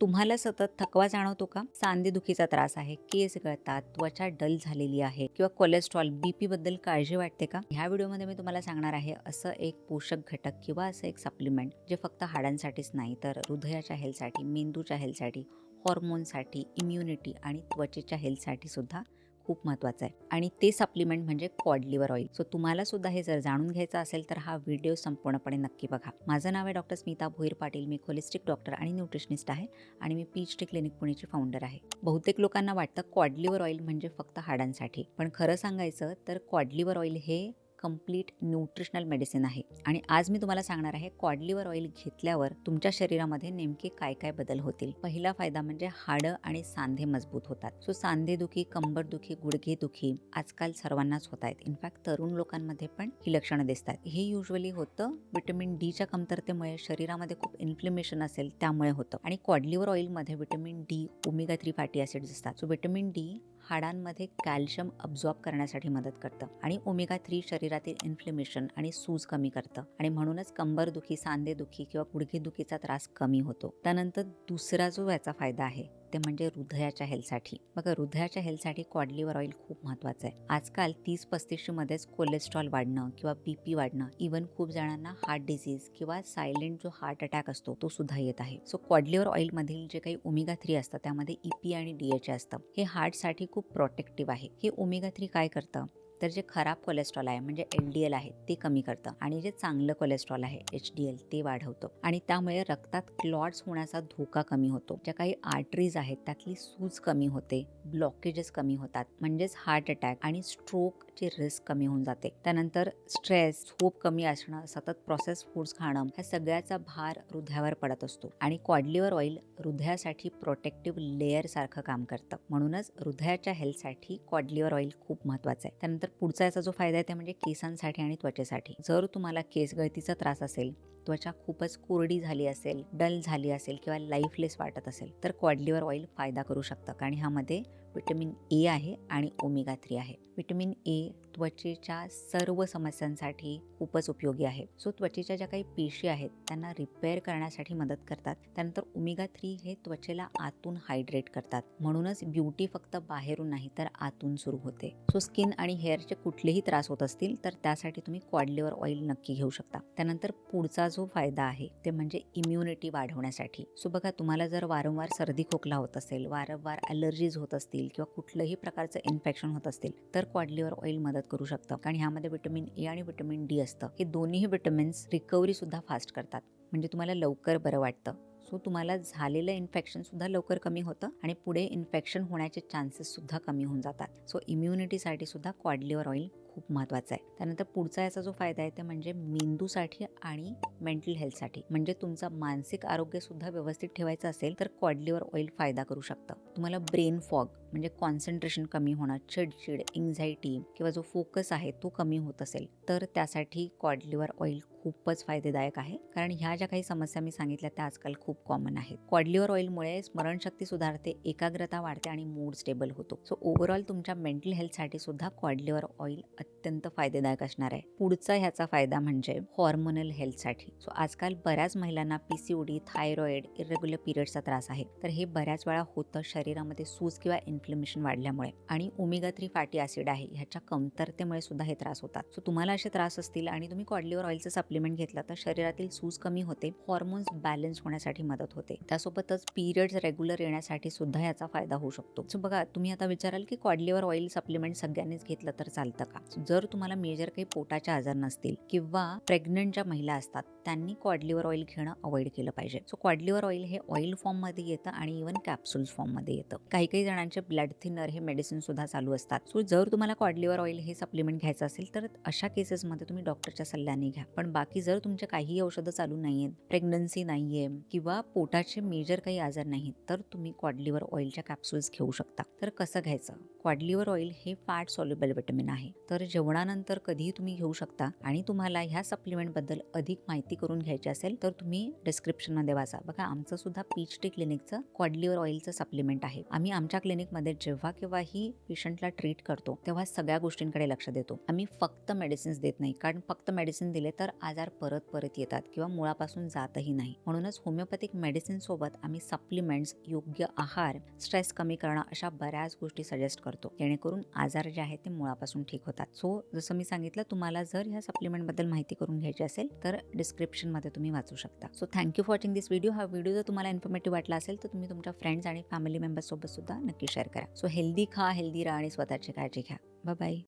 तुम्हाला सतत थकवा जाणवतो का? सांधेदुखीचा त्रास आहे केस गळतात त्वचा डल झालेली आहे किंवा कोलेस्ट्रॉल बीपी बद्दल काळजी वाटते का? ह्या व्हिडिओमध्ये मी तुम्हाला सांगणार आहे असं एक पोषक घटक किंवा असं एक सप्लिमेंट जे फक्त हाडांसाठीच नाही तर हृदयाच्या हेल्थसाठी मेंदूच्या हेल्थसाठी हॉर्मोनसाठी इम्युनिटी आणि त्वचेच्या हेल्थसाठी सुद्धा खूप महत्त्वाचं आहे. आणि ते सप्लिमेंट म्हणजे कॉड लिव्हर ऑइल सो तुम्हाला सुद्धा हे जर जाणून घ्यायचं असेल तर हा व्हिडिओ संपूर्णपणे नक्की बघा. माझं नाव आहे डॉक्टर स्मिता भोईर पाटील. मी खोलिस्टिक डॉक्टर आणि न्यूट्रिशनिस्ट आहे आणि मी पीच टी क्लिनिक पुणेची फाउंडर आहे. बहुतेक लोकांना वाटतं कॉड लिव्हर ऑइल म्हणजे फक्त हाडांसाठी. पण खरं सांगायचं तर कॉड लिव्हर ऑइल हे कंप्लीट न्यूट्रिशनल मेडिसिन आहे. आणि आज मी तुम्हाला सांगणार आहे कॉडलिवर ऑइल घेतल्यावर तुमच्या शरीरामध्ये नेमके काय काय बदल होतील? पहिला फायदा म्हणजे हाडं आणि सांधे मजबूत होतात. सो सांधेदुखी कंबरदुखी गुडघेदुखी आजकाल सर्वांनाच होत आहेत. इनफॅक्ट तरुण लोकांमध्ये पण ही लक्षणं दिसतात. हे युजली होतं विटॅमिन डीच्या कमतरतेमुळे शरीरामध्ये खूप इन्फ्लेमेशन असेल त्यामुळे होतं. आणि cod liver ऑइलमध्ये vitamin D omega three fatty acids असतात. सो विटॅमिन डी हाडांमध्ये कॅल्शियम अब्झॉर्ब करण्यासाठी मदत करतं आणि ओमेगा थ्री शरीरातील इन्फ्लेमेशन आणि सूज कमी करतं. आणि म्हणूनच कंबरदुखी सांधेदुखी किंवा गुडघेदुखीचा त्रास कमी होतो. त्यानंतर दुसरा जो याचा फायदा आहे ते म्हणजे हृदयाच्या हेल्थसाठी. बघा हृदयाच्या हेल्थसाठी कॉडलिव्हर ऑइल खूप महत्त्वाचं आहे. आजकाल तीस पस्तीसमध्येच कोलेस्ट्रॉल वाढणं किंवा बी पी वाढणं इव्हन खूप जणांना हार्ट डिझीज किंवा सायलेंट जो हार्ट अटॅक असतो तो सुद्धा येत आहे. सो कॉडलिव्हर ऑइलमधील जे काही ओमेगा थ्री असतं त्यामध्ये ईपी आणि डीएच असतं. हे हार्टसाठी खूप प्रोटेक्टिव्ह आहे. हे ओमेगा थ्री काय करतं? तर जे खराब कोलेस्ट्रॉल आहे म्हणजे एल डी एल आहे ते कमी करतं. आणि जे चांगलं कोलेस्ट्रॉल आहे एच डी एल ते वाढवतं. आणि त्यामुळे रक्तात क्लॉट्स होण्याचा धोका कमी होतो. ज्या काही आर्टरीज आहेत त्यातली सूज कमी होते ब्लॉकेजेस कमी होतात. म्हणजेच हार्ट अटॅक आणि स्ट्रोक स्ट्रोकची रिस्क कमी होऊन जाते. त्यानंतर स्ट्रेस झोप कमी असणं सतत प्रोसेस फूड्स खाणं ह्या सगळ्याचा भार हृदयावर पडत असतो आणि कॉडलिव्हर ऑइल हृदयासाठी प्रोटेक्टिव्ह लेअर सारखं काम करतं. म्हणूनच हृदयाच्या हेल्थसाठी कॉडलिव्हर ऑइल खूप महत्वाचं आहे. त्यानंतर पुढचा याचा जो फायदा आहे ते म्हणजे केसांसाठी आणि त्वचेसाठी. जर तुम्हाला केस गळतीचा त्रास असेल त्वचा खूपच कोरडी झाली असेल डल झाली असेल किंवा लाईफलेस वाटत असेल तर क्वाडलिव्हर ऑइल फायदा करू शकतं. कारण ह्यामध्ये विटॅमिन ए आहे आणि ओमेगा थ्री आहे. विटॅमिन ए त्वचेच्या सर्व समस्यांसाठी खूपच उपयोगी आहे. सो त्वचेच्या ज्या काही पेशी आहेत त्यांना रिपेअर करण्यासाठी मदत करतात. त्यानंतर ओमेगा थ्री हे त्वचेला आतून हायड्रेट करतात. म्हणूनच ब्युटी फक्त बाहेरून नाही तर आतून सुरू होते. सो स्किन आणि हेअरचे कुठलेही त्रास होत असतील तर त्यासाठी तुम्ही क्वाडलिव्हर ऑइल नक्की घेऊ शकता. त्यानंतर पुढचा जो फायदा आहे ते म्हणजे इम्युनिटी वाढवण्यासाठी. सो बघा तुम्हाला जर वारंवार सर्दी खोकला होत असेल वारंवार ॲलर्जीज होत असतील किंवा कुठलंही प्रकारचं इन्फेक्शन होत असतील तर क्वाडलिव्हर ऑइल मदत करू शकतं. कारण ह्यामध्ये विटॅमिन ए आणि विटॅमिन डी असतं. हे दोन्ही विटॅमिन्स रिकव्हरी सुद्धा फास्ट करतात. म्हणजे तुम्हाला लवकर बरं वाटतं. सो तुम्हाला झालेलं इन्फेक्शन सुद्धा लवकर कमी होतं आणि पुढे इन्फेक्शन होण्याचे चान्सेस सुद्धा कमी होऊन जातात. सो इम्युनिटीसाठी सुद्धा क्वाडलिव्हर ऑइल खूप महत्त्वाचा आहे. त्यानंतर पुढचा याचा जो फायदा आहे ते म्हणजे मेंदूसाठी आणि मेंटल हेल्थसाठी म्हणजे तुमचं मानसिक आरोग्य सुद्धा व्यवस्थित ठेवायचं असेल तर क्वाडलिव्हर ऑइल फायदा करू शकतं. तुम्हाला ब्रेन फॉग म्हणजे कॉन्सन्ट्रेशन कमी होणं चिडचिड एन्झायटी किंवा जो फोकस आहे तो कमी होत असेल तर त्यासाठी क्वाडलिव्हर ऑइल खूपच फायदेदायक आहे. कारण ह्या ज्या काही समस्या मी सांगितल्या त्या आजकाल खूप कॉमन आहेत. क्वाडलिव्हर ऑइलमुळे स्मरणशक्ती सुधारते एकाग्रता वाढते आणि मूड स्टेबल होतो. सो ओव्हरऑल तुमच्या मेंटल हेल्थसाठी सुद्धा क्वाडलिव्हर ऑइल अत्यंत फायदेदायक असणार आहे. पुढचा ह्याचा फायदा म्हणजे हॉर्मोनल हेल्थसाठी सो आजकाल बऱ्याच महिलांना पीसीओडी थायरॉइड इरेग्युलर पिरियडचा त्रास आहे. तर हे बऱ्याच वेळा होतं शरीरामध्ये सूज किंवा इन्फ्लेमेशन वाढल्यामुळे आणि ओमेगा थ्री फॅटी ॲसिड आहे ह्याच्या कमतरतेमुळे सुद्धा हे त्रास होतात. सो तुम्हाला असे त्रास असतील आणि तुम्ही कॉडलिव्हर ऑइलचं सप्लिमेंट घेतलं तर शरीरातील सूज कमी होते हॉर्मोन्स बॅलन्स होण्यासाठी मदत होते. त्यासोबतच पिरियड्स रेग्युलर येण्यासाठी सुद्धा याचा फायदा होऊ शकतो. सो बघा तुम्ही आता विचाराल की कॉडलिव्हर ऑइल सप्लिमेंट सगळ्यांनीच घेतलं तर चालतं का? जर तुम्हाला मेजर काही पोटाचे आजार नसतील किंवा प्रेग्नंट ज्या महिला असतात त्यांनी क्वाडलिवर ऑइल घेणं अवॉइड केलं पाहिजे. सो क्वाडलिवर ऑइल हे ऑइल फॉर्ममध्ये येतं आणि इव्हन कॅप्सूल्स फॉर्ममध्ये येतं. काही काही जणांचे ब्लड थिनर हे मेडिसिन सुद्धा चालू असतात. सो जर तुम्हाला क्वाडलिवर ऑइल हे सप्लिमेंट घ्यायचं असेल तर अशा केसेसमध्ये तुम्ही डॉक्टरच्या सल्ल्याने घ्या. पण बाकी जर तुमचे काही औषधं चालू नाही आहेत प्रेग्नन्सी नाही आहे किंवा पोटाचे मेजर काही आजार नाहीत तर तुम्ही क्वाडलिवर ऑइलच्या कॅप्सूल्स घेऊ शकता. तर कसं घ्यायचं? क्वाडलिवर ऑइल हे फॅट सॉल्युबल विटॅमिन आहे. तर जेवणानंतर कधीही तुम्ही घेऊ शकता आणि तुम्हाला ह्या सप्लिमेंटबद्दल अधिक माहिती माहिती करून घ्यायची असेल तर तुम्ही डिस्क्रिप्शनमध्ये वाचा. बघा आमचं सुद्धा पीच टी क्लिनिकचं क्वाडलिवर ऑइलचं सप्लिमेंट आहे. आम्ही आमच्या क्लिनिकमध्ये जेव्हा केव्हाही पेशंटला ट्रीट करतो तेव्हा सगळ्या गोष्टींकडे लक्ष देतो. आम्ही फक्त मेडिसिन्स देत नाही कारण फक्त मेडिसिन दिले तर आजार परत परत येतात किंवा मुळापासून जातही नाही. म्हणूनच होमिओपॅथिक मेडिसिन सोबत आम्ही सप्लिमेंट्स योग्य आहार स्ट्रेस कमी करणं अशा बऱ्याच गोष्टी सजेस्ट करतो. जेणेकरून आजार जे आहेत ते मुळापासून ठीक होतात. सो जसं मी सांगितलं तुम्हाला जर ह्या सप्लिमेंटबद्दल माहिती करून घ्यायची असेल तर डिस्क डिस्क्रिप्शनमध्ये तुम्ही वाचू शकता. So thank you for watching this video हा व्हिडिओ जर तुम्हाला इन्फॉर्मेटिव्ह वाटला असेल तर तुम्ही तुमच्या फ्रेंड्स आणि फॅमिली मेंबर्ससोबत सुद्धा नक्की शेअर करा. सो हेल्दी खा हेल्दी राहा आणि स्वतःची काळजी घ्या. बाय